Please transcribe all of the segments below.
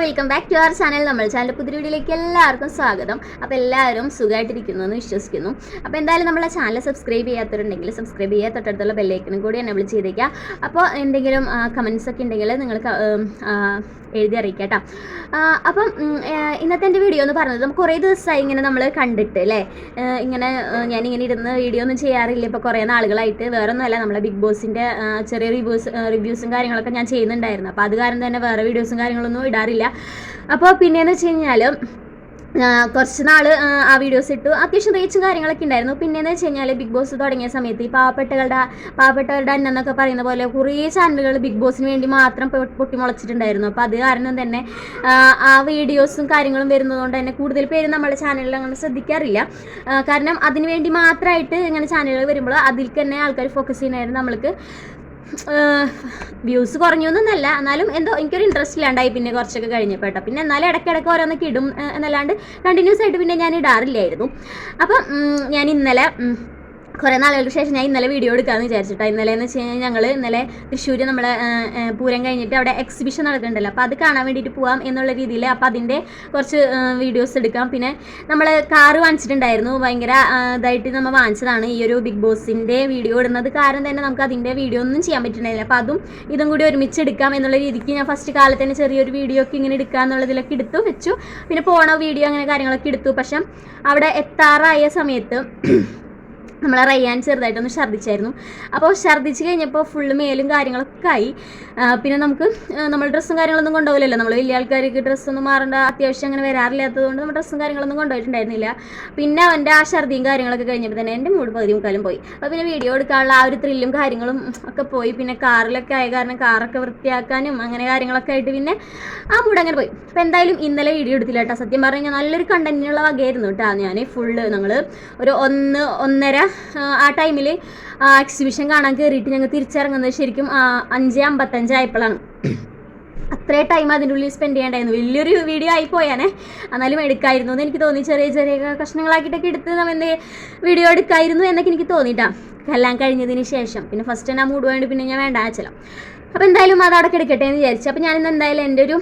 Welcome back to our channel നമ്മൾ channel പുതിയ വീഡിയോയിലേക്ക് എല്ലാവർക്കും സ്വാഗതം. അപ്പോൾ എല്ലാവരും സുഖമായിട്ടിരിക്കുന്നു എന്ന് വിശ്വസിക്കുന്നു. അപ്പോൾ എന്തായാലും നമ്മളെ ചാനൽ സബ്സ്ക്രൈബ് ചെയ്യാത്തവരുണ്ടെങ്കിൽ സബ്സ്ക്രൈബ് ചെയ്യാത്ത തൊട്ടടുത്തുള്ള ബെല്ലൈക്കനും കൂടി എന്നെ വിളിച്ച് ചെയ്തേക്കുക. അപ്പോൾ എന്തെങ്കിലും കമൻസ് ഒക്കെ ഉണ്ടെങ്കിൽ നിങ്ങൾ എഴുതി അറിയിക്കാം കേട്ടോ അപ്പം ഇന്നത്തെ എന്റെ വീഡിയോ എന്ന് പറഞ്ഞത് കുറേ ദിവസമായി ഇങ്ങനെ നമ്മൾ കണ്ടിട്ട് അല്ലേ ഇങ്ങനെ ഞാനിങ്ങനെ ഇരുന്ന് വീഡിയോ ഒന്നും ചെയ്യാറില്ല. ഇപ്പോൾ കുറേ നാളുകളായിട്ട് വേറെ ഒന്നുമല്ല നമ്മളെ ബിഗ് ബോസിന്റെ ചെറിയ റിവ്യൂസ് റിവ്യൂസും കാര്യങ്ങളൊക്കെ ഞാൻ ചെയ്യുന്നുണ്ടായിരുന്നു. അപ്പോൾ അത് കാരണം തന്നെ വേറെ വീഡിയോസും കാര്യങ്ങളൊന്നും ഇടാറില്ല. അപ്പോൾ പിന്നെയെന്ന് വെച്ച് കഴിഞ്ഞാൽ കുറച്ച് നാൾ ആ വീഡിയോസ് ഇട്ടു. അത്യാവശ്യം റീച്ചും കാര്യങ്ങളൊക്കെ ഉണ്ടായിരുന്നു. പിന്നെയെന്ന് വെച്ച് കഴിഞ്ഞാൽ ബിഗ് ബോസ് തുടങ്ങിയ സമയത്ത് ഈ പാവപ്പെട്ടകളുടെ പാവപ്പെട്ടവരുടെ അന്ന എന്നൊക്കെ പറയുന്ന പോലെ കുറേ ചാനലുകൾ ബിഗ് ബോസിന് വേണ്ടി മാത്രം പൊട്ടിമുളച്ചിട്ടുണ്ടായിരുന്നു. അപ്പോൾ അത് കാരണം തന്നെ ആ, വീഡിയോസും കാര്യങ്ങളും വരുന്നതുകൊണ്ട് തന്നെ കൂടുതൽ പേര് നമ്മുടെ ചാനലിൽ അങ്ങനെ ശ്രദ്ധിക്കാറില്ല. കാരണം അതിന് വേണ്ടി മാത്രമായിട്ട് ഇങ്ങനെ ചാനലുകൾ വരുമ്പോൾ അതിൽ തന്നെ ആൾക്കാർ ഫോക്കസ് ചെയ്യുന്നതായിരുന്നു നമ്മൾക്ക്. വ്യൂസ് കുറഞ്ഞു എന്നല്ല എന്നാലും എന്തോ എനിക്കൊരു ഇൻട്രസ്റ്റ് ഇല്ലാണ്ടായി പിന്നെ കുറച്ചൊക്കെ കഴിഞ്ഞപ്പോൾ കേട്ടോ. പിന്നെ എന്നാലും ഇടയ്ക്കിടയ്ക്ക് ഓരോന്നൊക്കെ ഇടും എന്നല്ലാണ്ട് കണ്ടിന്യൂസ് ആയിട്ട് പിന്നെ ഞാൻ ഇടാറില്ലായിരുന്നു. അപ്പം ഞാൻ ഇന്നലെ കുറേ നാളുകൾക്ക് ശേഷം ഞാൻ ഇന്നലെ വീഡിയോ എടുക്കാമെന്ന് വിചാരിച്ചിട്ടോ. ഇന്നലെ എന്ന് വെച്ച് കഴിഞ്ഞാൽ ഞങ്ങൾ ഇന്നലെ തൃശ്ശൂർ നമ്മളെ പൂരം കഴിഞ്ഞിട്ട് അവിടെ എക്സിബിഷൻ നടക്കുന്നുണ്ടല്ലോ. അപ്പോൾ അത് കാണാൻ വേണ്ടിയിട്ട് പോവാം എന്നുള്ള രീതിയിൽ അപ്പോൾ അതിന്റെ കുറച്ച് വീഡിയോസ് എടുക്കാം. പിന്നെ നമ്മൾ കാറ് വാങ്ങിച്ചിട്ടുണ്ടായിരുന്നു. ഭയങ്കര ഇതായിട്ട് നമ്മൾ വാങ്ങിച്ചതാണ് ഈ ഒരു ബിഗ് ബോസിന്റെ വീഡിയോ ഇടുന്നത്. കാരണം തന്നെ നമുക്ക് അതിന്റെ വീഡിയോ ഒന്നും ചെയ്യാൻ പറ്റുന്നില്ല. അപ്പോൾ അതും ഇതും കൂടി ഒരുമിച്ച് എടുക്കാം എന്നുള്ള രീതിക്ക് ഞാൻ ഫസ്റ്റ് കാലത്ത് തന്നെ ചെറിയൊരു വീഡിയോ ഒക്കെ ഇങ്ങനെ എടുക്കുക എന്നുള്ളതിലൊക്കെ എടുത്തു വെച്ചു. പിന്നെ പോണ വീഡിയോ അങ്ങനെ കാര്യങ്ങളൊക്കെ എടുത്തു. പക്ഷേ അവിടെ എത്താറായ സമയത്ത് നമ്മളെ റയ്യാൻ ചെറുതായിട്ടൊന്ന് ഛർദ്ദിച്ചായിരുന്നു. അപ്പോൾ ഛർദ്ദിച്ച് കഴിഞ്ഞപ്പോൾ ഫുള്ള് മേലും കാര്യങ്ങളൊക്കെ ആയി. പിന്നെ നമുക്ക് നമ്മൾ ഡ്രസ്സും കാര്യങ്ങളൊന്നും കൊണ്ടുപോകില്ലല്ലോ നമ്മൾ വലിയ ആൾക്കാർക്ക് ഡ്രസ്സൊന്നും മാറേണ്ട അത്യാവശ്യം അങ്ങനെ വരാറില്ലാത്തതുകൊണ്ട് നമ്മൾ ഡ്രസ്സും കാര്യങ്ങളൊന്നും കൊണ്ടുപോയിട്ടുണ്ടായിരുന്നില്ല. പിന്നെ അവന്റെ ആ ഛർദിയും കാര്യങ്ങളൊക്കെ കഴിഞ്ഞപ്പോൾ തന്നെ എന്റെ മൂട് പകുതി മുക്കാലും പോയി. അപ്പോൾ പിന്നെ വീഡിയോ എടുക്കാനുള്ള ആ ഒരു ത്രില്ലും കാര്യങ്ങളും ഒക്കെ പോയി. പിന്നെ കാറിലൊക്കെ ആയ കാരണം കാറൊക്കെ വൃത്തിയാക്കാനും അങ്ങനെ കാര്യങ്ങളൊക്കെ ആയിട്ട് പിന്നെ ആ മൂഡ് അങ്ങനെ പോയി. അപ്പോൾ എന്തായാലും ഇന്നലെ വീഡിയോ എടുത്തില്ല കേട്ടോ. സത്യം പറഞ്ഞു കഴിഞ്ഞാൽ നല്ലൊരു കണ്ടന്റിനുള്ള വകയായിരുന്നു കേട്ടോ ഞാൻ ഫുള്ള് നമ്മൾ ഒരു ഒന്ന് ഒന്നര ആ, ടൈമിൽ എക്സിബിഷൻ കാണാൻ കയറിയിട്ട് ഞങ്ങൾ തിരിച്ചിറങ്ങുന്നത് ശരിക്കും അഞ്ച് അമ്പത്തഞ്ചായപ്പോഴാണ് അത്രേ ടൈം അതിന്റെ ഉള്ളിൽ സ്പെൻഡ് ചെയ്യേണ്ടായിരുന്നു. വലിയൊരു വീഡിയോ ആയി പോയാനെ. എന്നാലും എടുക്കായിരുന്നു എന്ന് എനിക്ക് തോന്നി. ചെറിയ ചെറിയ കഷ്ണങ്ങളാക്കിയിട്ടൊക്കെ എടുത്ത് നമ്മൾ വീഡിയോ എടുക്കായിരുന്നു എന്നൊക്കെ എനിക്ക് തോന്നിയിട്ടാണ് എല്ലാം കഴിഞ്ഞതിന് ശേഷം. പിന്നെ ഫസ്റ്റ് ഞാൻ മൂഡ് വേണ്ടി പിന്നെ ഞാൻ വേണ്ട ആച്ചലോ അപ്പോൾ എന്തായാലും അത് അവിടെ എടുക്കട്ടെ എന്ന് വിചാരിച്ചു. അപ്പോൾ ഞാനിന്ന് എന്തായാലും എന്റെ ഒരു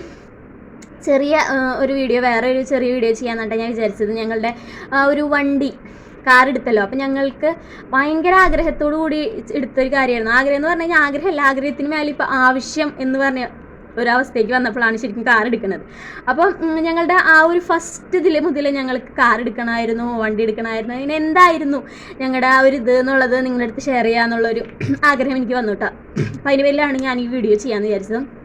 ചെറിയ ഒരു വീഡിയോ വേറെ ഒരു ചെറിയ വീഡിയോ ചെയ്യാന്നാണ് ഞാൻ വിചാരിച്ചത്. ഞങ്ങളുടെ ഒരു വണ്ടി കാർ എടുത്തല്ലോ അപ്പം ഞങ്ങൾക്ക് ഭയങ്കര ആഗ്രഹത്തോടു കൂടി എടുത്തൊരു കാര്യമായിരുന്നു. ആഗ്രഹം എന്ന് പറഞ്ഞു കഴിഞ്ഞാൽ ആഗ്രഹമല്ല ആഗ്രഹത്തിന് മേലെ ഇപ്പോൾ ആവശ്യം എന്ന് പറഞ്ഞ ഒരവസ്ഥയ്ക്ക് വന്നപ്പോഴാണ് ശരിക്കും കാർ എടുക്കുന്നത് അപ്പം ഞങ്ങളുടെ ആ ഒരു ഫസ്റ്റ് ഇതിൽ മുതൽ ഞങ്ങൾക്ക് കാർ എടുക്കണമായിരുന്നു വണ്ടി എടുക്കണമായിരുന്നു അതിന് എന്തായിരുന്നു ഞങ്ങളുടെ ആ ഒരു ഇത് എന്നുള്ളത് നിങ്ങളുടെ അടുത്ത് ഷെയർ ചെയ്യാന്നുള്ളൊരു ആഗ്രഹം എനിക്ക് വന്നു കേട്ടോ. അപ്പം അതിന് പേരിലാണ് ഞാൻ ഈ വീഡിയോ ചെയ്യാമെന്ന് വിചാരിച്ചത്.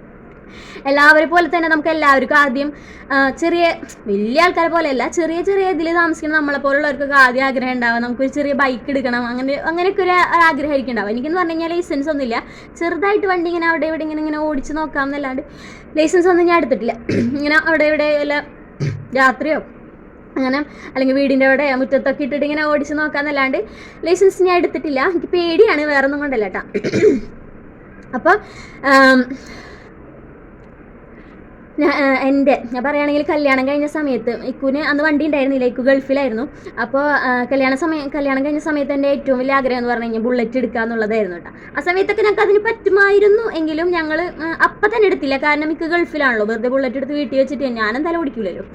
എല്ലാവരെ പോലെ തന്നെ നമുക്ക് എല്ലാവർക്കും ആദ്യം ചെറിയ വലിയ ആൾക്കാരെ പോലെയല്ല ചെറിയ ചെറിയ ഇതിൽ താമസിക്കുന്ന നമ്മളെ പോലുള്ളവർക്കൊക്കെ ആദ്യം ആഗ്രഹം ഉണ്ടാവുക. നമുക്കൊരു ചെറിയ ബൈക്ക് എടുക്കണം അങ്ങനെ അങ്ങനെയൊക്കെ ഒരു ആഗ്രഹമായിരിക്കും ഉണ്ടാവും എനിക്കെന്ന് പറഞ്ഞു കഴിഞ്ഞാൽ ലൈസൻസ് ഒന്നുമില്ല. ചെറുതായിട്ട് വണ്ടി ഇങ്ങനെ അവിടെ ഇവിടെ ഇങ്ങനെ ഇങ്ങനെ ഓടിച്ച് നോക്കാം എന്നല്ലാണ്ട് ലൈസൻസ് ഒന്നും ഞാൻ എടുത്തിട്ടില്ല. ഇങ്ങനെ അവിടെ ഇവിടെ വല്ല രാത്രിയോ അങ്ങനെ അല്ലെങ്കിൽ വീടിന്റെ അവിടെ മുറ്റത്തൊക്കെ ഇട്ടിട്ട് ഇങ്ങനെ ഓടിച്ച് നോക്കാമെന്നല്ലാണ്ട് ലൈസൻസ് ഞാൻ എടുത്തിട്ടില്ല. എനിക്ക് പേടിയാണ് വേറൊന്നും കൊണ്ടല്ല കേട്ടോ അപ്പോൾ എന്റെ. ഞാൻ പറയുകയാണെങ്കിൽ കല്യാണം കഴിഞ്ഞ സമയത്ത് ഇക്കുന് അന്ന് വണ്ടി ഉണ്ടായിരുന്നില്ല. ഇക്കു ഗൾഫിലായിരുന്നു. അപ്പോൾ കല്യാണ സമയം കല്യാണം കഴിഞ്ഞ സമയത്ത് എന്റെ ഏറ്റവും വലിയ ആഗ്രഹം എന്ന് പറഞ്ഞു കഴിഞ്ഞാൽ ബുള്ളറ്റ് എടുക്കുക എന്നുള്ളതായിരുന്നു കേട്ടോ. ആ സമയത്തൊക്കെ ഞങ്ങൾക്ക് അതിന് പറ്റുമായിരുന്നു എങ്കിലും ഞങ്ങൾ അപ്പം തന്നെ എടുത്തില്ല. കാരണം ഇക്ക് ഗൾഫിലാണല്ലോ. വെറുതെ ബുള്ളറ്റ് എടുത്ത് വീട്ടിൽ വെച്ചിട്ട് ഞാൻ തല ഓടിക്കില്ലല്ലോ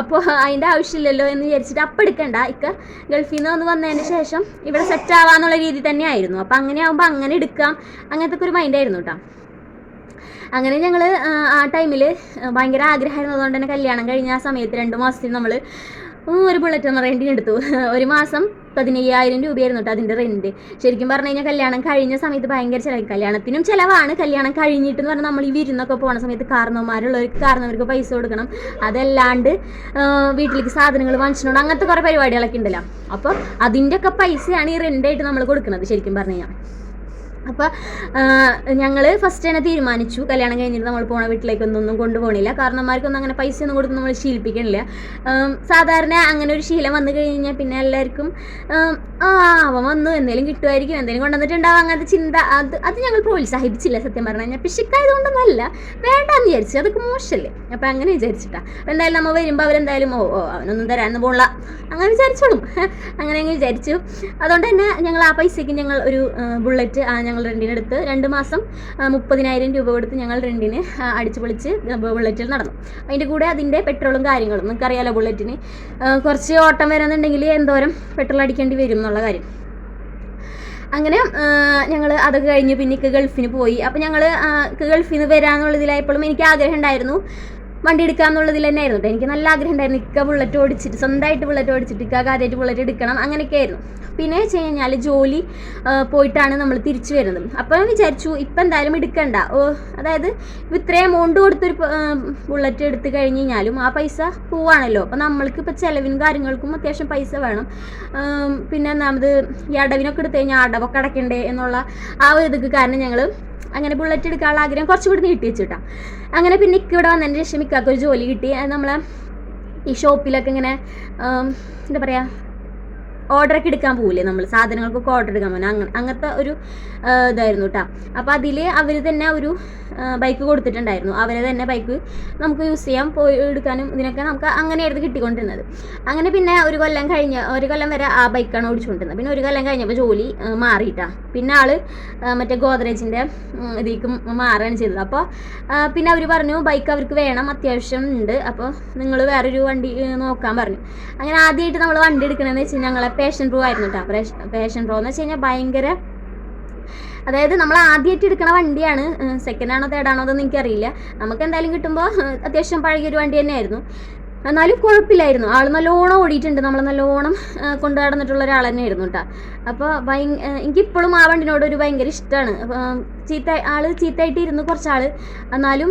അപ്പോൾ അതിന്റെ ആവശ്യമില്ലല്ലോ എന്ന് വിചാരിച്ചിട്ട് അപ്പം എടുക്കണ്ട. ഇക്ക ഗൾഫിൽ നിന്ന് വന്ന് വന്നതിന് ശേഷം ഇവിടെ സെറ്റ് ആവാന്നുള്ള രീതി തന്നെയായിരുന്നു. അപ്പോൾ അങ്ങനെ ആകുമ്പോൾ അങ്ങനെ എടുക്കാം. അങ്ങനത്തെ ഒരു മൈൻഡായിരുന്നു കേട്ടോ. അങ്ങനെ ഞങ്ങൾ ആ ടൈമിൽ ഭയങ്കര ആഗ്രഹമായിരുന്നതുകൊണ്ട് തന്നെ കല്യാണം കഴിഞ്ഞ ആ സമയത്ത് രണ്ട് മാസത്തിൽ നമ്മൾ ഒരു ബുള്ളറ്റ് നമ്മൾ റെന്റിന് എടുത്തു. ഒരു മാസം പതിനയ്യായിരം രൂപയായിരുന്നു കേട്ടോ അതിന്റെ റെന്റ് ശരിക്കും പറഞ്ഞു കഴിഞ്ഞാൽ കല്യാണം കഴിഞ്ഞ സമയത്ത് ഭയങ്കര ചിലവ്. കല്യാണത്തിനും ചിലവാണ്. കല്യാണം കഴിഞ്ഞിട്ട് എന്ന് പറഞ്ഞാൽ നമ്മൾ ഈ വിരുന്നൊക്കെ പോണ സമയത്ത് കാരണവന്മാരുള്ളവർക്ക് കാരണവർക്ക് പൈസ കൊടുക്കണം. അതല്ലാണ്ട് വീട്ടിലേക്ക് സാധനങ്ങൾ വാങ്ങിച്ചിട്ടുണ്ട്? അങ്ങനത്തെ കുറേ പരിപാടികളൊക്കെ ഉണ്ടല്ലോ അപ്പോൾ അതിന്റെയൊക്കെ പൈസയാണ് ഈ റെന്റായിട്ട് നമ്മൾ കൊടുക്കുന്നത് ശരിക്കും പറഞ്ഞു കഴിഞ്ഞാൽ അപ്പോൾ ഞങ്ങൾ ഫസ്റ്റ് തന്നെ തീരുമാനിച്ചു. കല്യാണം കഴിഞ്ഞിട്ട് നമ്മൾ പോണ വീട്ടിലേക്കൊന്നും കൊണ്ടുപോകണില്ല കാരണന്മാർക്കൊന്നും അങ്ങനെ പൈസ ഒന്നും കൊടുത്ത് നമ്മൾ ശീലിപ്പിക്കണില്ല സാധാരണ അങ്ങനെ ഒരു ശീലം വന്നു കഴിഞ്ഞാൽ പിന്നെ എല്ലാവർക്കും ആ അവൻ വന്നു. എന്തെങ്കിലും കിട്ടുമായിരിക്കും എന്തെങ്കിലും കൊണ്ടുവന്നിട്ടുണ്ടാവും. അങ്ങനത്തെ ചിന്ത അത് അത് ഞങ്ങൾ പ്രോത്സാഹിപ്പിച്ചില്ല സത്യം പറഞ്ഞു. കഴിഞ്ഞാൽ പിശുക്കായതുകൊണ്ടൊന്നല്ല. വേണ്ടാന്ന് വിചാരിച്ചു. അതൊക്കെ മോശമല്ലേ അപ്പം അങ്ങനെ വിചാരിച്ചിട്ടാ. അപ്പം എന്തായാലും നമ്മൾ വരുമ്പോൾ അവരെന്തായാലും ഓ ഓ അവനൊന്നും തരാനൊന്നും പോണില്ല. അങ്ങനെ വിചാരിച്ചോളും. അങ്ങനെ അങ്ങ് വിചാരിച്ചു. അതുകൊണ്ട് തന്നെ ഞങ്ങൾ ആ പൈസയ്ക്ക് ഞങ്ങൾ ഒരു ബുള്ളറ്റ് ഞങ്ങൾ റെന്റിന് എടുത്ത് രണ്ട് മാസം മുപ്പതിനായിരം രൂപ കൊടുത്ത് ഞങ്ങൾ റെന്റിന് അടിച്ചു പൊളിച്ച് ബുള്ളറ്റിൽ നടന്നു. അതിന്റെ കൂടെ അതിന്റെ പെട്രോളും കാര്യങ്ങളും നിങ്ങൾക്കറിയാലോ ബുള്ളറ്റിന് കുറച്ച് ഓട്ടം വരാന്നുണ്ടെങ്കിൽ എന്തോരം പെട്രോൾ അടിക്കേണ്ടി വരും എന്നുള്ള കാര്യം. അങ്ങനെ ഞങ്ങൾ അതൊക്കെ കഴിഞ്ഞ് പിന്നെ ഗൾഫിന് പോയി. അപ്പോൾ ഞങ്ങൾ ഗൾഫിൽ നിന്ന് വരാമെന്നുള്ളതിലായപ്പോഴും എനിക്ക് ആഗ്രഹം ഉണ്ടായിരുന്നു. വണ്ടി എടുക്കാമെന്നുള്ളതിൽ തന്നെ ആയിരുന്നു എനിക്ക് നല്ല ആഗ്രഹം ഉണ്ടായിരുന്നു. ഇക്ക ബുള്ളറ്റ് ഓടിച്ചിട്ട് സ്വന്തമായിട്ട് ബുള്ളറ്റ് ഓടിച്ചിട്ട് ഇക്ക കാര്യമായിട്ട് ബുള്ളറ്റ് എടുക്കണം. അങ്ങനെയൊക്കെ ആയിരുന്നു. പിന്നെ വെച്ച് കഴിഞ്ഞാൽ ജോലി പോയിട്ടാണ് നമ്മൾ തിരിച്ചു വരുന്നത്. അപ്പോൾ ഞാൻ വിചാരിച്ചു ഇപ്പം എന്തായാലും എടുക്കണ്ട. ഓ അതായത് ഇപ്പം ഇത്രയും എമൗണ്ട് കൊടുത്തൊരു ബുള്ളറ്റ് എടുത്ത് കഴിഞ്ഞ് കഴിഞ്ഞാലും ആ പൈസ പോവാണല്ലോ. അപ്പോൾ നമ്മൾക്ക് ഇപ്പോൾ ചിലവിനും കാര്യങ്ങൾക്കും അത്യാവശ്യം പൈസ വേണം. പിന്നെ ഒന്നാമത് ഈ അടവിനൊക്കെ എടുത്തു കഴിഞ്ഞാൽ അടവൊക്കെ അടയ്ക്കണ്ടേ എന്നുള്ള ആ ഒരു ഇതൊക്കെ കാരണം ഞങ്ങൾ അങ്ങനെ ബുള്ളറ്റ് എടുക്കാനുള്ള ആഗ്രഹം കുറച്ചുകൂടി നീട്ടി വെച്ചിട്ടാ. അങ്ങനെ പിന്നെ ഇവിടെ വന്നതിന് ശേഷം ഇക്കാക്ക് ഒരു ജോലി കിട്ടി. അത് നമ്മളെ ഈ ഷോപ്പിലൊക്കെ ഇങ്ങനെ എന്താ പറയുക ഓർഡറൊക്കെ എടുക്കാൻ പോകില്ലേ നമ്മൾ? സാധനങ്ങൾക്കൊക്കെ ഓർഡർ എടുക്കാൻ പോകുന്നത് അങ്ങനെ അങ്ങനത്തെ ഒരു ഇതായിരുന്നു കേട്ടോ അപ്പോൾ അതിൽ അവർ തന്നെ ഒരു ബൈക്ക് കൊടുത്തിട്ടുണ്ടായിരുന്നു. അവരെ തന്നെ ബൈക്ക് നമുക്ക് യൂസ് ചെയ്യാം പോയി എടുക്കാനും ഇതിനൊക്കെ നമുക്ക് അങ്ങനെയായിരുന്നു കിട്ടിക്കൊണ്ടിരുന്നത്. അങ്ങനെ പിന്നെ ഒരു കൊല്ലം കഴിഞ്ഞ ഒരു കൊല്ലം വരെ ആ ബൈക്കാണ് ഓടിച്ചുകൊണ്ടിരുന്നത് പിന്നെ ഒരു കൊല്ലം കഴിഞ്ഞപ്പോൾ ജോലി മാറിയിട്ടാ. പിന്നെ ആൾ മറ്റേ ഗോദ്രേജിന്റെ ഇതിലേക്ക് മാറുകയാണ് ചെയ്തത്. അപ്പോൾ പിന്നെ അവർ പറഞ്ഞു ബൈക്ക് അവർക്ക് വേണം അത്യാവശ്യം ഉണ്ട്. അപ്പോൾ നിങ്ങൾ വേറൊരു വണ്ടി നോക്കാൻ പറഞ്ഞു. അങ്ങനെ ആദ്യമായിട്ട് നമ്മൾ വണ്ടി എടുക്കണമെന്ന് വെച്ച് ഞങ്ങളെ പാഷൻ പ്രോ ആയിരുന്നു കേട്ടോ പേഷൻ പ്രോ എന്ന് വെച്ച് കഴിഞ്ഞാൽ ഭയങ്കര അതായത് നമ്മൾ ആദ്യമായിട്ട് എടുക്കുന്ന വണ്ടിയാണ്. സെക്കൻഡ് ആണോ തേർഡ് ആണോ അതൊന്നും എനിക്കറിയില്ല. നമുക്ക് എന്തായാലും കിട്ടുമ്പോൾ അത്യാവശ്യം പഴകിയൊരു വണ്ടി തന്നെയായിരുന്നു. എന്നാലും കുഴപ്പമില്ലായിരുന്നു. ആൾ നല്ലോണം ഓടിയിട്ടുണ്ട്. നമ്മൾ നല്ലോണം കൊണ്ടു നടന്നിട്ടുള്ള ഒരാൾ തന്നെയായിരുന്നു കേട്ടോ അപ്പോൾ ഭയ എനിക്കിപ്പോഴും ആ വണ്ടിനോട് ഒരു ഭയങ്കര ഇഷ്ടമാണ് ചീത്ത ആൾ ചീത്തയായിട്ട് ഇരുന്നു കുറച്ചാൾ എന്നാലും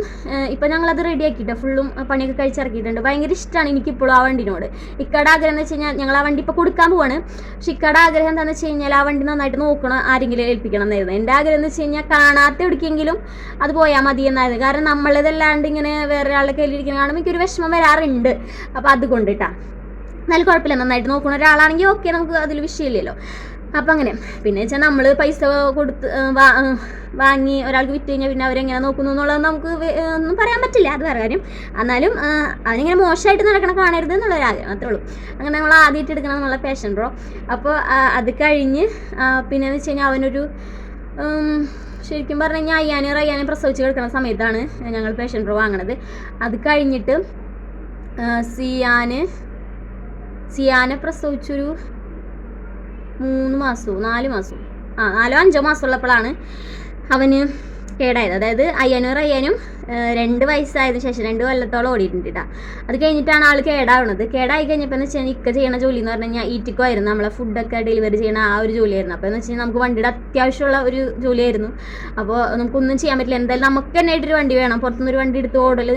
ഇപ്പം ഞങ്ങളത് റെഡിയാക്കിയിട്ട് ഫുള്ളും പണിയൊക്കെ കഴിച്ചിറക്കിയിട്ടുണ്ട്. ഭയങ്കര ഇഷ്ടമാണ് എനിക്കിപ്പോഴും ആ വണ്ടിനോട്. ഇക്കട ആഗ്രഹം എന്ന് വെച്ച് കഴിഞ്ഞാൽ ഞങ്ങൾ ആ വണ്ടി ഇപ്പോൾ കൊടുക്കാൻ പോവാണ്. പക്ഷെ ഇക്കട ആഗ്രഹം എന്താണെന്ന് വെച്ച് കഴിഞ്ഞാൽ ആ വണ്ടി നന്നായിട്ട് നോക്കണം ആരെങ്കിലും ഏൽപ്പിക്കണം എന്നായിരുന്നു. എന്റെ ആഗ്രഹം എന്ന് വെച്ച് കഴിഞ്ഞാൽ കാണാത്ത എവിടേക്കെങ്കിലും അത് പോയാൽ മതി എന്നായിരുന്നു. കാരണം നമ്മളിതല്ലാണ്ട് ഇങ്ങനെ വേറെ ഒരാളുടെ കയ്യിലിരിക്കുന്ന കാണുമ്പോൾ എനിക്കൊരു വിഷമം വരാറുണ്ട്. അപ്പോൾ അതുകൊണ്ട് കേട്ടാ എന്നാലും കുഴപ്പമില്ല. നന്നായിട്ട് നോക്കുന്ന ഒരാളാണെങ്കിൽ ഓക്കെ നമുക്ക് അതിൽ വിഷയമില്ലല്ലോ. അപ്പം അങ്ങനെ. പിന്നെ വെച്ചാൽ നമ്മൾ പൈസ കൊടുത്ത് വാങ്ങി ഒരാൾക്ക് വിറ്റ് കഴിഞ്ഞാൽ പിന്നെ അവരെങ്ങനെ നോക്കുന്നു എന്നുള്ളത് നമുക്ക് ഒന്നും പറയാൻ പറ്റില്ല. അത് വേറെ കാര്യം. എന്നാലും അവനിങ്ങനെ മോശമായിട്ട് നടക്കണ കാണരുത് എന്നുള്ളൊരു ആഗ്രഹം അത്രേ ഉള്ളൂ. അങ്ങനെ നമ്മൾ ആദ്യമായിട്ട് എടുക്കണം എന്നുള്ള പേഷൻ ബ്രോ അപ്പോൾ അത് കഴിഞ്ഞ് പിന്നെ വെച്ച് കഴിഞ്ഞാൽ അവനൊരു ശരിക്കും പറഞ്ഞു കഴിഞ്ഞാൽ അയ്യാനും അയ്യാനും പ്രസവിച്ച് കിടക്കുന്ന സമയത്താണ് ഞങ്ങൾ പേഷ്യൻ ബ്രോ വാങ്ങണത്. അത് കഴിഞ്ഞിട്ട് സിയാന് സിയാനെ പ്രസവിച്ചൊരു മൂന്ന് മാസവും നാല് മാസവും. ആ നാലോ അഞ്ചോ മാസം ഉള്ളപ്പോഴാണ് അവന് കേടായത്. അതായത് അയ്യാനൂറ് അയ്യാനും രണ്ട് വയസ്സായതിനു ശേഷം രണ്ട് കൊല്ലത്തോളം ഓടിയിട്ടുണ്ട് കേട്ടോ അത് കഴിഞ്ഞിട്ടാണ് ആൾ കേടാവുന്നത് കേടായി കഴിഞ്ഞപ്പോൾ എന്ന് വെച്ചാൽ ഇക്ക ചെയ്യണ ജോലി എന്ന് പറഞ്ഞു കഴിഞ്ഞാൽ ഈറ്റിക്കോ ആയിരുന്നു നമ്മളെ ഫുഡൊക്കെ ഡെലിവറി ചെയ്യണ ആ ഒരു ജോലിയായിരുന്നു. അപ്പോൾ എന്ന് വെച്ചാൽ നമുക്ക് വണ്ടിയുടെ അത്യാവശ്യമുള്ള ഒരു ജോലിയായിരുന്നു. അപ്പോൾ നമുക്കൊന്നും ചെയ്യാൻ പറ്റില്ല. എന്തായാലും നമുക്ക് തന്നെ ആയിട്ടൊരു വണ്ടി വേണം. പുറത്തുനിന്ന് ഒരു വണ്ടി എടുത്ത് ഓടൽ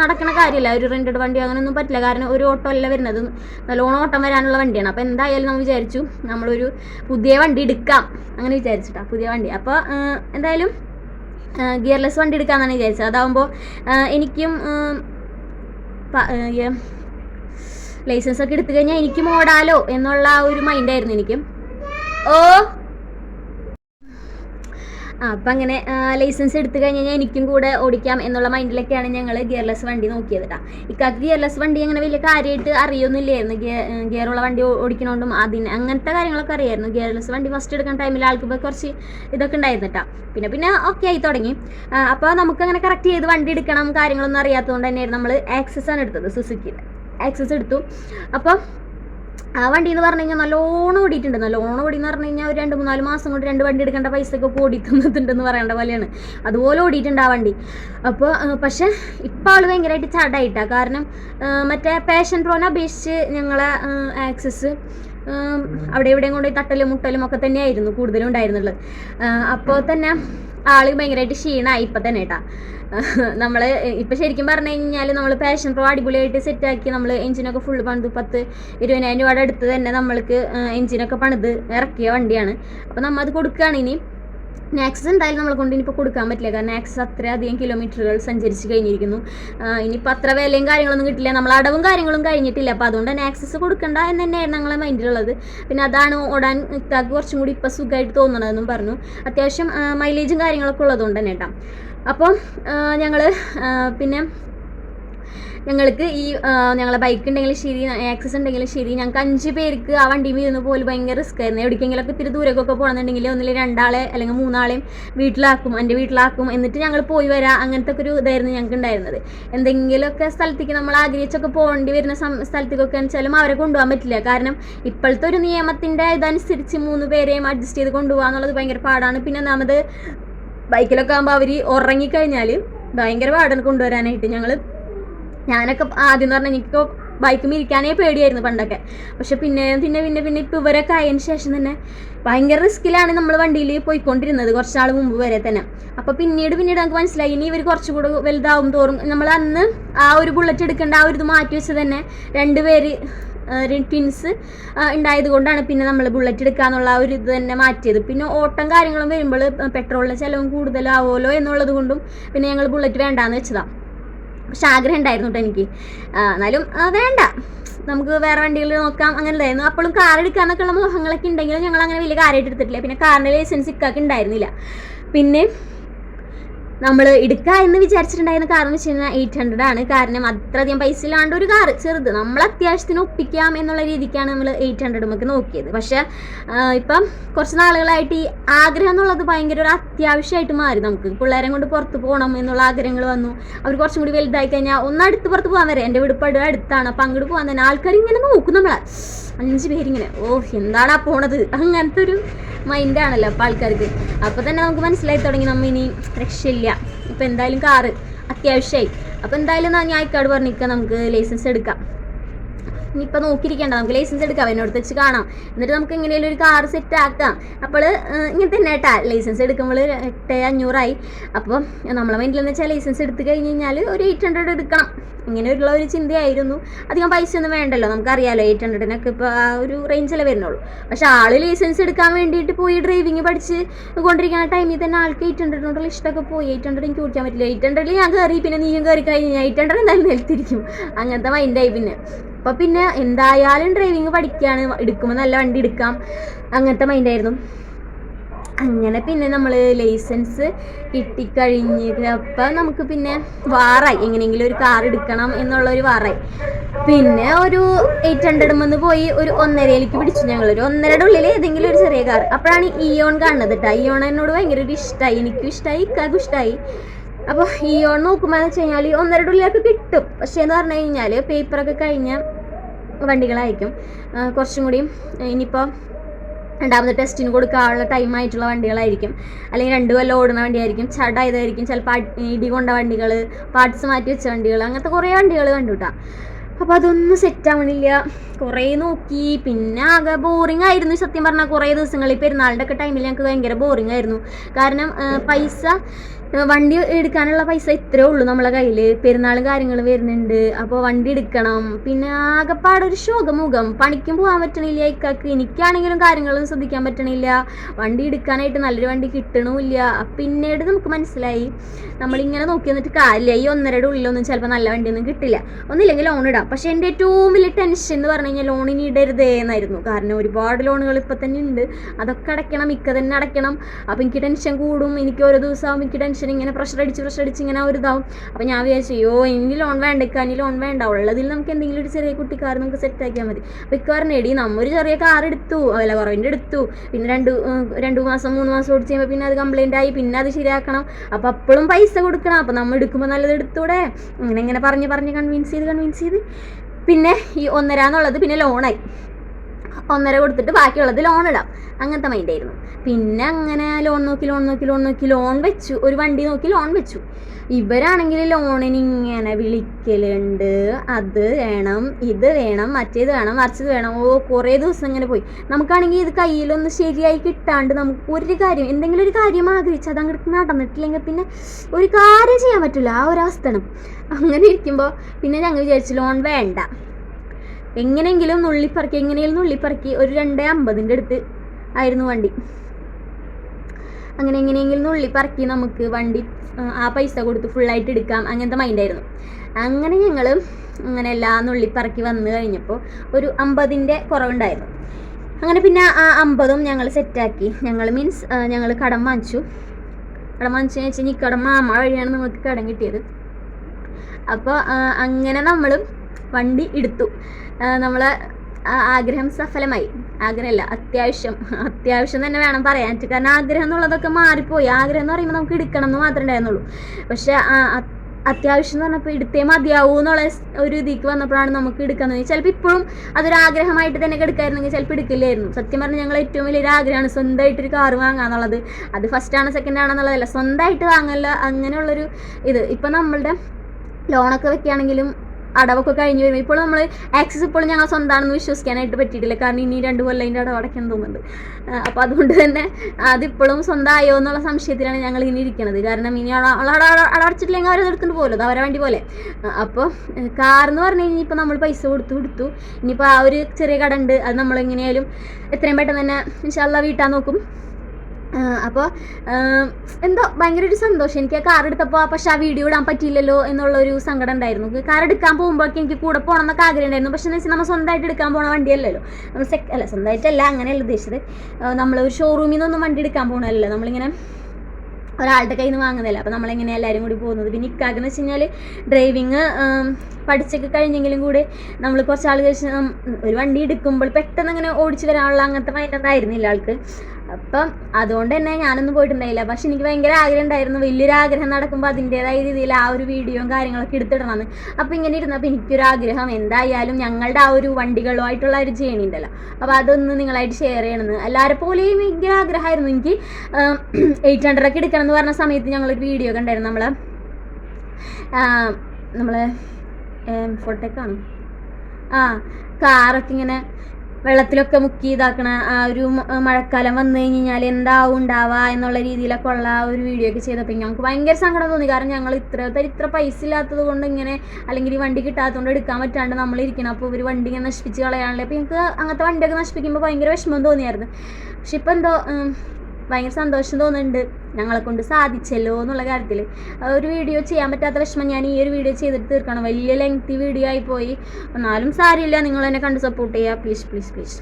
നടക്കണ കാര്യമില്ല ഒരു റെന്റഡ് വണ്ടി അങ്ങനെയൊന്നും പറ്റില്ല. കാരണം ഒരു ഓട്ടോ അല്ല വരുന്നത്. നല്ലോണം ഓട്ടം വരാനുള്ള വണ്ടിയാണ്. അപ്പോൾ എന്തായാലും നമ്മൾ വിചാരിച്ചു നമ്മളൊരു പുതിയ വണ്ടി എടുക്കാം. അങ്ങനെ വിചാരിച്ചിട്ടാണ് പുതിയ വണ്ടി. അപ്പോൾ എന്തായാലും ഗിയർലെസ് വണ്ടി എടുക്കാമെന്നാണ് വിചാരിച്ചത്. അതാവുമ്പോൾ എനിക്കും ലൈസൻസ് ഒക്കെ എടുത്തു കഴിഞ്ഞാൽ എനിക്കും ഓടാലോ എന്നുള്ള ആ ഒരു മൈൻഡായിരുന്നു എനിക്കും. ഓ അപ്പം അങ്ങനെ ലൈസൻസ് എടുത്തു കഴിഞ്ഞ് കഴിഞ്ഞാൽ എനിക്കും കൂടെ ഓടിക്കാം എന്നുള്ള മൈൻഡിലൊക്കെയാണ് ഞങ്ങൾ ഗിയർലെസ് വണ്ടി നോക്കിയത് കേട്ടോ ഇക്കാക്ക് ഗിയർലെസ് വണ്ടി അങ്ങനെ വലിയ കാര്യമായിട്ട് അറിയൊന്നുമില്ലായിരുന്നു. ഗിയറുള്ള വണ്ടി ഓടിക്കണോണ്ടും അതിന് അങ്ങനത്തെ കാര്യങ്ങളൊക്കെ അറിയായിരുന്നു. ഗിയർലെസ് വണ്ടി ഫസ്റ്റ് എടുക്കുന്ന ടൈമിൽ ആൾക്ക് കുറച്ച് ഇതൊക്കെ ഉണ്ടായിരുന്നു കേട്ടോ പിന്നെ പിന്നെ ഓക്കെ ആയി തുടങ്ങി. അപ്പോൾ നമുക്ക് അങ്ങനെ കറക്റ്റ് ചെയ്ത് വണ്ടി എടുക്കണം കാര്യങ്ങളൊന്നും അറിയാത്തതുകൊണ്ട് തന്നെയായിരുന്നു നമ്മൾ ആക്സസ് ആണ് എടുത്തത് സുസുക്കിയുടെ ആക്സസ് എടുത്തു. അപ്പോൾ ആ വണ്ടി എന്ന് പറഞ്ഞു കഴിഞ്ഞാൽ നല്ലോണം ഓടിയിട്ടുണ്ട്. നല്ലോണം ഓടി എന്ന് പറഞ്ഞു കഴിഞ്ഞാൽ ഒരു രണ്ട് മൂന്നാൽ മാസം കൊണ്ട് രണ്ട് വണ്ടി എടുക്കേണ്ട പൈസ ഒക്കെ ഓടി തന്നിട്ടുണ്ടെന്ന് പറയേണ്ട പോലെയാണ്. അതുപോലെ ഓടിയിട്ടുണ്ട് ആ വണ്ടി. അപ്പോൾ പക്ഷെ ഇപ്പോൾ ആൾ ഭയങ്കരമായിട്ട് ചടായിട്ടാണ് കാരണം മറ്റേ പാഷൻ പ്രോനെ അപേക്ഷിച്ച് ഞങ്ങളെ ആക്സസ് അവിടെ എവിടെയും കൊണ്ടുപോയി തട്ടലും മുട്ടലും ഒക്കെ തന്നെയായിരുന്നു കൂടുതലും ഉണ്ടായിരുന്നുള്ളത്. അപ്പോൾ തന്നെ ആൾ ഭയങ്കരമായിട്ട് ക്ഷീണമായി ഇപ്പം തന്നെ കേട്ടാ നമ്മൾ ഇപ്പം ശരിക്കും പറഞ്ഞു കഴിഞ്ഞാൽ നമ്മൾ പാഷൻ പ്രോ അടിപൊളിയായിട്ട് സെറ്റാക്കി നമ്മൾ എഞ്ചിനൊക്കെ ഫുള്ള് പണിത് പത്ത് ഇരുപതിനായിരം രൂപയുടെ അടുത്ത് തന്നെ നമ്മൾക്ക് എഞ്ചിനൊക്കെ പണിത് ഇറക്കിയ വണ്ടിയാണ്. അപ്പൊ നമ്മൾ അത് കൊടുക്കുകയാണ് ഇനി. നാക്സസ് എന്തായാലും നമ്മളെ കൊണ്ട് ഇനിയിപ്പോൾ കൊടുക്കാൻ പറ്റില്ല. കാരണം നാക്സസ് അത്രയധികം കിലോമീറ്ററുകൾ സഞ്ചരിച്ച് കഴിഞ്ഞിരിക്കുന്നു. ഇനിയിപ്പോൾ അത്ര വിലയും കാര്യങ്ങളൊന്നും കിട്ടില്ല. നമ്മൾ അടവും കാര്യങ്ങളും കഴിഞ്ഞിട്ടില്ല. അപ്പോൾ അതുകൊണ്ട് നാക്സസ് കൊടുക്കണ്ട എന്ന് തന്നെയായിരുന്നു ഞങ്ങളെ മൈൻഡിലുള്ളത് പിന്നെ അതാണ് ഓടാൻ ഇത്താക്ക് കുറച്ചും കൂടി ഇപ്പോൾ സുഖമായിട്ട് തോന്നണതെന്നും പറഞ്ഞു. അത്യാവശ്യം മൈലേജും കാര്യങ്ങളൊക്കെ ഉള്ളതുകൊണ്ട് തന്നെ കേട്ടോ അപ്പം ഞങ്ങൾ പിന്നെ ഞങ്ങൾക്ക് ഈ ഞങ്ങളെ ബൈക്ക് ഉണ്ടെങ്കിലും ശരി ആക്സസ് ഉണ്ടെങ്കിലും ശരി ഞങ്ങൾക്ക് അഞ്ച് പേർക്ക് ആ വണ്ടി ഇരുന്ന് പോലും ഭയങ്കര റിസ്ക് ആയിരുന്നു. എവിടേക്കെങ്കിലൊക്കെ ഇത്തിരി ദൂരക്കൊക്കെ പോകണമെന്നുണ്ടെങ്കിൽ ഒന്നിൽ രണ്ടാളെ അല്ലെങ്കിൽ മൂന്നാളെയും വീട്ടിലാക്കും എന്റെ വീട്ടിലാക്കും എന്നിട്ട് ഞങ്ങൾ പോയി വരാം. അങ്ങനത്തെ ഒക്കെ ഒരു ഇതായിരുന്നു ഞങ്ങൾക്ക് ഉണ്ടായിരുന്നത്. എന്തെങ്കിലുമൊക്കെ സ്ഥലത്തേക്ക് നമ്മൾ ആഗ്രഹിച്ചൊക്കെ പോകേണ്ടി വരുന്ന സ്ഥലത്തേക്കൊക്കെ വെച്ചാലും അവരെ കൊണ്ടുപോകാൻ പറ്റില്ല. കാരണം ഇപ്പോഴത്തെ ഒരു നിയമത്തിന്റെ ഇതനുസരിച്ച് മൂന്ന് പേരെയും അഡ്ജസ്റ്റ് ചെയ്ത് കൊണ്ടുപോകുക എന്നുള്ളത് ഭയങ്കര പാടാണ്. പിന്നെ ഒന്നാമത് ബൈക്കിലൊക്കെ ആകുമ്പോൾ അവർ ഉറങ്ങിക്കഴിഞ്ഞാൽ ഭയങ്കര പാടാണ് കൊണ്ടുവരാനായിട്ട്. ഞങ്ങൾ ഞാനൊക്കെ ആദ്യം എന്ന് പറഞ്ഞാൽ എനിക്ക് ബൈക്കും ഇരിക്കാനേ പേടിയായിരുന്നു പണ്ടൊക്കെ. പക്ഷെ പിന്നെ പിന്നെ പിന്നെ പിന്നെ ഇപ്പോൾ ഇവരൊക്കെ ആയതിന് ശേഷം തന്നെ ഭയങ്കര റിസ്ക്കിലാണ് നമ്മൾ വണ്ടിയിൽ പോയിക്കൊണ്ടിരുന്നത് കുറച്ച് നാൾ മുമ്പ് വരെ തന്നെ. അപ്പോൾ പിന്നീട് പിന്നീട് നമുക്ക് മനസ്സിലായി ഇനി ഇവർ കുറച്ചുകൂടെ വലുതാവും തോറും നമ്മൾ അന്ന് ആ ഒരു ബുള്ളറ്റ് എടുക്കേണ്ട ആ ഒരു ഇത് മാറ്റി വെച്ച് തന്നെ രണ്ടുപേര് ട്വിൻസ് ഉണ്ടായത് കൊണ്ടാണ് പിന്നെ നമ്മൾ ബുള്ളറ്റ് എടുക്കാന്നുള്ള ആ ഒരു ഇത് തന്നെ മാറ്റിയത്. പിന്നെ ഓട്ടം കാര്യങ്ങളും വരുമ്പോൾ പെട്രോളിന്റെ ചിലവും കൂടുതലാവുമല്ലോ എന്നുള്ളത് കൊണ്ടും പിന്നെ ഞങ്ങൾ ബുള്ളറ്റ് വേണ്ടാന്ന് വെച്ചതാണ് പക്ഷെ ആഗ്രഹം ഉണ്ടായിരുന്നു കേട്ടോ എനിക്ക്. എന്നാലും വേണ്ട. നമുക്ക് വേറെ വണ്ടികൾ നോക്കാം അങ്ങനെ ഉണ്ടായിരുന്നു അപ്പോഴും കാർ എടുക്കാൻ എന്നൊക്കെയുള്ള മോഹങ്ങളൊക്കെ ഉണ്ടെങ്കിലും ഞങ്ങൾ അങ്ങനെ വലിയ കാര്യമായിട്ട് എടുത്തിട്ടില്ല. പിന്നെ കാറിന്റെ ലൈസൻസ് ഇക്കാക്ക് ഉണ്ടായിരുന്നില്ല. പിന്നെ നമ്മൾ എടുക്കുക എന്ന് വിചാരിച്ചിട്ടുണ്ടായിരുന്ന കാർ എന്ന് വെച്ച് കഴിഞ്ഞാൽ എയ്റ്റ് ഹൺഡ്രഡ് ആണ്. കാരണം അത്രയധികം പൈസ ഇല്ലാണ്ട് ഒരു കാർ ചെറുത്. നമ്മൾ അത്യാവശ്യത്തിന് ഒപ്പിക്കാം എന്നുള്ള രീതിക്കാണ് നമ്മൾ എയ്റ്റ് ഹൺഡ്രഡ് നമുക്ക് നോക്കിയത്. പക്ഷേ ഇപ്പം കുറച്ച് നാളുകളായിട്ട് ഈ ആഗ്രഹം എന്നുള്ളത് ഭയങ്കര ഒരു അത്യാവശ്യമായിട്ട് മാറി നമുക്ക്. പിള്ളേരെ കൊണ്ട് പുറത്ത് പോകണം എന്നുള്ള ആഗ്രഹങ്ങൾ വന്നു. അവർ കുറച്ചും കൂടി വലുതായി കഴിഞ്ഞാൽ ഒന്ന് അടുത്ത് പുറത്ത് പോകാൻ വരെ. എന്റെ വീട് അടുത്താണ്. അപ്പം അങ്ങോട്ട് പോകാൻ തന്നെ ആൾക്കാർ ഇങ്ങനെ നോക്കും നമ്മളെ. അഞ്ച് പേരിങ്ങനെ. ഓ എന്താടാ പോണത്? അങ്ങനത്തെ ഒരു മൈൻഡാണല്ലോ അപ്പം ആൾക്കാർക്ക്. അപ്പോൾ തന്നെ നമുക്ക് മനസ്സിലായി തുടങ്ങി. നമ്മൾ ഇനി രക്ഷയില്ല. ഇപ്പം എന്തായാലും കാറ് അത്യാവശ്യമായി അപ്പോൾ എന്തായാലും ഞാൻ അയക്കാട് പറഞ്ഞിരിക്കാം. നമുക്ക് ലൈസൻസ് എടുക്കാം. ഇനിയിപ്പോൾ നോക്കിയിരിക്കേണ്ട. നമുക്ക് ലൈസൻസ് എടുക്കാം. എന്നോട് വെച്ച് കാണാം. എന്നിട്ട് നമുക്ക് എങ്ങനെയും ഒരു കാർ സെറ്റ് ആക്കാം. അപ്പോൾ ഇങ്ങനെ തന്നെ കേട്ടാ ലൈസൻസ് എടുക്കുമ്പോൾ എട്ട് അഞ്ഞൂറായി. അപ്പോൾ നമ്മളെ മൈൻഡിലെന്ന് വെച്ചാൽ ലൈസൻസ് എടുത്തു കഴിഞ്ഞ് കഴിഞ്ഞാൽ ഒരു എയ്റ്റ് ഹൺഡ്രഡ് എടുക്കണം. ഇങ്ങനെയുള്ള ഒരു ചിന്തയായിരുന്നു. അധികം പൈസ ഒന്നും വേണ്ടല്ലോ. നമുക്കറിയാലോ എയ്റ്റ് ഹൺഡ്രഡിനൊക്കെ ഇപ്പോൾ ആ ഒരു റേഞ്ചിലേ വരുന്നുള്ളൂ. പക്ഷെ ആൾ ലൈസൻസ് എടുക്കാൻ വേണ്ടിയിട്ട് പോയി ഡ്രൈവിംഗ് പഠിച്ച് കൊണ്ടിരിക്കുന്ന ടൈമിൽ തന്നെ ആൾക്ക് എയ്റ്റ് ഹൺഡ്രഡിനോടുള്ള ഇഷ്ടമൊക്കെ പോയി. എയ്റ്റ് ഹൺഡ്രഡ് എനിക്ക് ഓടിക്കാൻ പറ്റില്ല. എയ്റ്റ് ഹൺഡ്രഡിൽ ഞാൻ കയറി പിന്നെ നീയും കയറി കഴിഞ്ഞ് ഞാൻ എയ്റ്റ് ഹൺഡ്രഡ് എന്തായാലും നിലത്തിരിക്കും. അങ്ങനത്തെ മൈൻഡായി പിന്നെ. അപ്പോൾ പിന്നെ എന്തായാലും ഡ്രൈവിങ് പഠിക്കുകയാണ് എടുക്കുമ്പോൾ നല്ല വണ്ടി എടുക്കാം. അങ്ങനത്തെ മൈൻഡായിരുന്നു അങ്ങനെ പിന്നെ നമ്മൾ ലൈസൻസ് കിട്ടിക്കഴിഞ്ഞപ്പം നമുക്ക് പിന്നെ വാറായി. എങ്ങനെയെങ്കിലും ഒരു കാർ എടുക്കണം എന്നുള്ള ഒരു വാറായി. പിന്നെ ഒരു എയ്റ്റ് ഹൺഡ്രഡ് വന്ന് പോയി ഒരു ഒന്നരയിലേക്ക് പിടിച്ചു ഞങ്ങൾ ഒരു ഒന്നരയുടെ ഉള്ളിൽ ഏതെങ്കിലും ഒരു ചെറിയ കാർ അപ്പോഴാണ് ഇയോൺ കാണുന്നത് കേട്ടോ ഇയോൺ എന്നോട് ഭയങ്കര ഒരു ഇഷ്ടമായി എനിക്കും ഇഷ്ടമായി ഇക്കാക്കും ഇഷ്ടമായി അപ്പോൾ ഈ നോക്കുമ്പോൾ എന്ന് വെച്ച് കഴിഞ്ഞാൽ ഒന്നരയുടെ ഉള്ളിലൊക്കെ കിട്ടും. പക്ഷേ എന്ന് പറഞ്ഞു കഴിഞ്ഞാൽ പേപ്പറൊക്കെ കഴിഞ്ഞ വണ്ടികളായിരിക്കും. കുറച്ചും കൂടി ഇനിയിപ്പോൾ രണ്ടാമത് ടെസ്റ്റിന് കൊടുക്കാനുള്ള ടൈം ആയിട്ടുള്ള വണ്ടികളായിരിക്കും. അല്ലെങ്കിൽ രണ്ട് കൊല്ലം ഓടുന്ന വണ്ടിയായിരിക്കും. ചടായതായിരിക്കും. ചിലപ്പോൾ ഇടി കൊണ്ട വണ്ടികൾ പാർട്സ് മാറ്റി വെച്ച വണ്ടികൾ അങ്ങനത്തെ കുറേ വണ്ടികൾ കണ്ടുട്ടാ. അപ്പോൾ അതൊന്നും സെറ്റ് ആവണില്ല. കുറേ നോക്കി. പിന്നെ ആകെ ബോറിംഗ് ആയിരുന്നു. സത്യം പറഞ്ഞാൽ കുറേ ദിവസങ്ങളിൽ പെരുന്നാളിന്റെ ഒക്കെ ടൈമിൽ ഞങ്ങൾക്ക് ഭയങ്കര ബോറിംഗ് ആയിരുന്നു. കാരണം പൈസ വണ്ടി എടുക്കാനുള്ള പൈസ ഇത്രേ ഉള്ളൂ നമ്മളെ കയ്യിൽ പെരുന്നാളും കാര്യങ്ങളും വരുന്നുണ്ട്. അപ്പോൾ വണ്ടി എടുക്കണം. പിന്നെ ആകെപ്പാട് ഒരു ശോകമുഖം. പണിക്കും പോകാൻ പറ്റണില്ല ഇക്കാക്ക്. എനിക്കാണെങ്കിലും കാര്യങ്ങളും ശ്രദ്ധിക്കാൻ പറ്റണില്ല. വണ്ടി എടുക്കാനായിട്ട് നല്ലൊരു വണ്ടി കിട്ടണമില്ല പിന്നീട് നമുക്ക് മനസ്സിലായി. നമ്മളിങ്ങനെ നോക്കി വന്നിട്ട് കാര്യമില്ല. ഈ ഒന്നരയുടെ ഉള്ളിലൊന്നും ചിലപ്പോൾ നല്ല വണ്ടിയൊന്നും കിട്ടില്ല. ഒന്നില്ലെങ്കിൽ ലോൺ ഇടാം. പക്ഷേ എന്റെ ഏറ്റവും വലിയ ടെൻഷൻ എന്ന് പറഞ്ഞു കഴിഞ്ഞാൽ ലോണിന് ഇടരുതേ എന്നായിരുന്നു. കാരണം ഒരുപാട് ലോണുകൾ ഇപ്പം തന്നെ ഉണ്ട്. അതൊക്കെ അടയ്ക്കണം. മിക്ക തന്നെ അടയ്ക്കണം. അപ്പോൾ എനിക്ക് ടെൻഷൻ കൂടും. എനിക്ക് ഓരോ ദിവസം എനിക്ക് ടെൻഷൻ ഇങ്ങനെ പ്രഷർ അടിച്ച് പ്രഷർ അടിച്ച് ഇങ്ങനെ ഒരു ഇതാവും. അപ്പോൾ ഞാൻ വിചാരിച്ചു അയ്യോ ഇനി ലോൺ വേണ്ട ഇനി ലോൺ വേണ്ട. ഉള്ളതിൽ നമുക്ക് എന്തെങ്കിലും ഒരു ചെറിയ കുട്ടി കാർ നമുക്ക് സെറ്റ് ആക്കിയാൽ മതി. അപ്പോൾ ഇക്ക പറഞ്ഞു എടി നമ്മ ഒരു ചെറിയ കാർ എടുത്തു. വില കുറവിന്റെ എടുത്തു. പിന്നെ രണ്ട് രണ്ട് മാസം മൂന്ന് മാസം ഓടിച്ച് കഴിയുമ്പോൾ പിന്നെ അത് കംപ്ലൈന്റ് ആയി. പിന്നെ അത് ശരിയാക്കണം. അപ്പോൾ അപ്പോഴും പൈസ കൊടുക്കണം. അപ്പോൾ നമ്മൾ എടുക്കുമ്പോൾ നല്ലത് എടുത്തൂടെ? അങ്ങനെ ഇങ്ങനെ പറഞ്ഞ് പറഞ്ഞ് കൺവിൻസ് ചെയ്ത് കൺവിൻസ് ചെയ്ത്. പിന്നെ ഈ ഒന്നര എന്നുള്ളത് പിന്നെ ലോണായി ഒന്നര കൊടുത്തിട്ട് ബാക്കിയുള്ളത് ലോൺ ഇടാം. അങ്ങനത്തെ മൈൻഡായിരുന്നു പിന്നെ അങ്ങനെ ലോൺ നോക്കി ലോൺ നോക്കി ലോൺ നോക്കി ലോൺ വെച്ചു. ഒരു വണ്ടി നോക്കി ലോൺ വെച്ചു. ഇവരാണെങ്കിൽ ലോണിന് ഇങ്ങനെ വിളിക്കലുണ്ട്. അത് വേണം ഇത് വേണം മറ്റേത് വേണം മറിച്ചത് വേണം. ഓ കുറേ ദിവസം ഇങ്ങനെ പോയി. നമുക്കാണെങ്കിൽ ഇത് കയ്യിലൊന്ന് ശരിയായി കിട്ടാണ്ട് നമുക്ക് ഒരു കാര്യം എന്തെങ്കിലും ഒരു കാര്യം ആഗ്രഹിച്ച് അത് അങ്ങോട്ട് നടന്നിട്ടില്ലെങ്കിൽ പിന്നെ ഒരു കാര്യം ചെയ്യാൻ പറ്റില്ല. ആ ഒരു അവസ്ഥയാണ്. അങ്ങനെ ഇരിക്കുമ്പോൾ പിന്നെ ഞങ്ങൾ വിചാരിച്ചു ലോൺ വേണ്ട. എങ്ങനെയെങ്കിലും നുള്ളിപ്പറക്കി എങ്ങനെയെങ്കിലും നുള്ളിപ്പറക്കി ഒരു രണ്ടേ അമ്പതിന്റെ അടുത്ത് ആയിരുന്നു വണ്ടി. അങ്ങനെ എങ്ങനെയെങ്കിലും നുള്ളിപ്പറക്കി നമുക്ക് വണ്ടി ആ, പൈസ കൊടുത്ത് ഫുള്ളായിട്ട് എടുക്കാം അങ്ങനത്തെ മൈൻഡായിരുന്നു അങ്ങനെ ഞങ്ങൾ അങ്ങനെ എല്ലാം നുള്ളിപ്പറക്കി വന്നു കഴിഞ്ഞപ്പോൾ ഒരു അമ്പതിന്റെ കുറവുണ്ടായിരുന്നു. അങ്ങനെ പിന്നെ ആ അമ്പതും ഞങ്ങൾ സെറ്റാക്കി ഞങ്ങൾ മീൻസ് ഞങ്ങൾ കടം വാങ്ങിച്ചു. കടം വാങ്ങിച്ചു വെച്ചാൽ ഈ കടം മാമ വഴിയാണ് നമുക്ക് കടം കിട്ടിയത്. അപ്പോൾ അങ്ങനെ നമ്മളും വണ്ടി എടുത്തു. നമ്മളെ ആഗ്രഹം സഫലമായി. ആഗ്രഹമല്ല അത്യാവശ്യം. അത്യാവശ്യം തന്നെ വേണം പറയാൻ. കാരണം ആഗ്രഹം എന്നുള്ളതൊക്കെ മാറിപ്പോയി. ആഗ്രഹം എന്ന് പറയുമ്പോൾ നമുക്ക് എടുക്കണം എന്ന് മാത്രമേ ഉണ്ടായിരുന്നുള്ളൂ. പക്ഷെ അത്യാവശ്യം എന്ന് പറഞ്ഞപ്പോൾ എടുത്തേ മതിയാവൂ എന്നുള്ള ഒരു ഇതിക്ക് വന്നപ്പോഴാണ് നമുക്ക് എടുക്കുന്നത് ചിലപ്പോൾ ഇപ്പോഴും അതൊരു ആഗ്രഹമായിട്ട് തന്നെ എടുക്കായിരുന്നെങ്കിൽ ചിലപ്പോൾ എടുക്കില്ലായിരുന്നു. സത്യം പറഞ്ഞാൽ ഞങ്ങൾ ഏറ്റവും വലിയൊരു ആഗ്രഹമാണ് സ്വന്തമായിട്ട് ഒരു കാറ് വാങ്ങാന്നുള്ളത് അത് ഫസ്റ്റ് ആണ് സെക്കൻഡ് ആണെന്നുള്ളതല്ല സ്വന്തമായിട്ട് വാങ്ങല്ല അങ്ങനെയുള്ളൊരു ഇത്. ഇപ്പം നമ്മളുടെ ലോണൊക്കെ വെക്കുകയാണെങ്കിലും അടവൊക്കെ കഴിഞ്ഞ് വരുമ്പോൾ ഇപ്പോൾ നമ്മൾ ആക്സസ് ഇപ്പോഴും ഞങ്ങൾ സ്വന്തമാണെന്ന് വിശ്വസിക്കാനായിട്ട് പറ്റിയിട്ടില്ല. കാരണം ഇനി രണ്ട് കൊല്ലം അതിന്റെ അടവ് അടയ്ക്കാൻ തോന്നുന്നുണ്ട്. അപ്പോൾ അതുകൊണ്ട് തന്നെ അതിപ്പോഴും സ്വന്തമായോ എന്നുള്ള സംശയത്തിലാണ് ഞങ്ങൾ ഇനി ഇരിക്കുന്നത് കാരണം ഇനി അടച്ചിട്ടില്ലെങ്കിൽ അവരത് എടുത്തുകൊണ്ട് പോലോ. അവരെ വേണ്ടി പോലെ. അപ്പോൾ കാർ എന്ന് പറഞ്ഞു കഴിഞ്ഞാൽ ഇപ്പോൾ നമ്മൾ പൈസ കൊടുത്തു കൊടുത്തു ഇനിയിപ്പോൾ ആ ഒരു ചെറിയ കട ഉണ്ട്. അത് നമ്മൾ എങ്ങനെയായാലും എത്രയും പെട്ടെന്ന് തന്നെ ഇൻഷാല്ല വീട്ടാൻ നോക്കും. അപ്പോൾ എന്തോ ഭയങ്കര ഒരു സന്തോഷം. എനിക്ക് ആ കാർ എടുത്തപ്പോൾ പക്ഷെ ആ വീഡിയോ ഇടാൻ പറ്റിയില്ലല്ലോ എന്നുള്ളൊരു സങ്കടം ഉണ്ടായിരുന്നു. കാർ എടുക്കാൻ പോകുമ്പോഴൊക്കെ എനിക്ക് കൂടെ പോകണം എന്നൊക്കെ ആഗ്രഹം ഉണ്ടായിരുന്നു പക്ഷേ എന്ന് വെച്ചാൽ നമ്മൾ സ്വന്തമായിട്ട് എടുക്കാൻ പോണ വണ്ടിയല്ലല്ലോ. നമ്മൾ സെക് അല്ല സ്വന്തമായിട്ടല്ല അങ്ങനെയല്ല ഉദ്ദേശിച്ചത്. നമ്മൾ ഒരു ഷോറൂമിൽ നിന്നൊന്നും വണ്ടി എടുക്കാൻ പോകണമല്ലോ നമ്മളിങ്ങനെ ഒരാളുടെ കയ്യിൽ നിന്ന് വാങ്ങുന്നില്ല അപ്പോൾ നമ്മളെങ്ങനെ എല്ലാവരും കൂടി പോകുന്നത്? പിന്നെ ഇക്കാക്കെന്ന് വെച്ച് കഴിഞ്ഞാൽ ഡ്രൈവിങ് പഠിച്ചൊക്കെ കഴിഞ്ഞെങ്കിലും കൂടി നമ്മൾ കുറച്ച് ആൾ കഴിച്ച് ഒരു വണ്ടി എടുക്കുമ്പോൾ പെട്ടെന്ന് ഇങ്ങനെ ഓടിച്ചു വരാനുള്ള അങ്ങനത്തെ മൈൻഡൊന്നും ആയിരുന്നില്ല ആൾക്ക്. അപ്പം അതുകൊണ്ട് തന്നെ ഞാനൊന്നും പോയിട്ടുണ്ടായില്ല. പക്ഷെ എനിക്ക് ഭയങ്കര ആഗ്രഹം ഉണ്ടായിരുന്നു വലിയൊരു ആഗ്രഹം നടക്കുമ്പോൾ അതിന്റെതായ രീതിയിൽ ആ ഒരു വീഡിയോയും കാര്യങ്ങളൊക്കെ എടുത്തിടണമെന്ന്. അപ്പോൾ ഇങ്ങനെ ഇരുന്നപ്പോൾ എനിക്കൊരു ആഗ്രഹം. എന്തായാലും ഞങ്ങളുടെ ആ ഒരു വണ്ടികളുമായിട്ടുള്ള ഒരു ജേണി ഉണ്ടല്ലോ. അപ്പോൾ അതൊന്ന് നിങ്ങളായിട്ട് ഷെയർ ചെയ്യണമെന്ന്. എല്ലാവരെ പോലെയും ഭയങ്കര ആഗ്രഹമായിരുന്നു. എനിക്ക് എയ്റ്റ് ഹൺഡ്രഡൊക്കെ എടുക്കണം എന്ന് പറഞ്ഞ സമയത്ത് ഞങ്ങളൊരു വീഡിയോ കണ്ടായിരുന്നു നമ്മളെ നമ്മളെ ഫോട്ടോക്കാണ് ആ കാറൊക്കെ ഇങ്ങനെ വെള്ളത്തിലൊക്കെ മുക്കി ഇതാക്കണ ആ ഒരു മഴക്കാലം വന്നു കഴിഞ്ഞ് കഴിഞ്ഞാൽ എന്താവും ഉണ്ടാവുക എന്നുള്ള രീതിയിലൊക്കെ ഉള്ള ഒരു വീഡിയോ ഒക്കെ ചെയ്തപ്പോൾ ഞങ്ങൾക്ക് ഭയങ്കര സങ്കടം തോന്നി. കാരണം ഞങ്ങൾ ഇത്ര ഇത്ര പൈസ ഇല്ലാത്തത് കൊണ്ട് ഇങ്ങനെ അല്ലെങ്കിൽ വണ്ടി കിട്ടാത്തതുകൊണ്ട് എടുക്കാൻ പറ്റാണ്ട് നമ്മൾ ഇരിക്കണം. അപ്പോൾ ഒരു വണ്ടി ഇങ്ങനെ നശിപ്പിച്ച് കളയാണല്ലോ. അപ്പോൾ ഞങ്ങൾക്ക് അങ്ങനത്തെ വണ്ടിയൊക്കെ നശിപ്പിക്കുമ്പോൾ ഭയങ്കര വിഷമം തോന്നിയായിരുന്നു. പക്ഷെ ഇപ്പം എന്തോ ഭയങ്കര സന്തോഷം തോന്നുന്നുണ്ട്. ഞങ്ങളെ കൊണ്ട് സാധിച്ചല്ലോ എന്നുള്ള കാര്യത്തിൽ ഒരു വീഡിയോ ചെയ്യാൻ പറ്റാത്ത വിഷമം ഞാൻ ഈ ഒരു വീഡിയോ ചെയ്തിട്ട് തീർക്കണം. വലിയ ലെങ്തി വീഡിയോ ആയി പോയി. എന്നാലും സാരമില്ല. നിങ്ങൾ എന്നെ കണ്ട് സപ്പോർട്ട് ചെയ്യുക പ്ലീസ് പ്ലീസ് പ്ലീസ്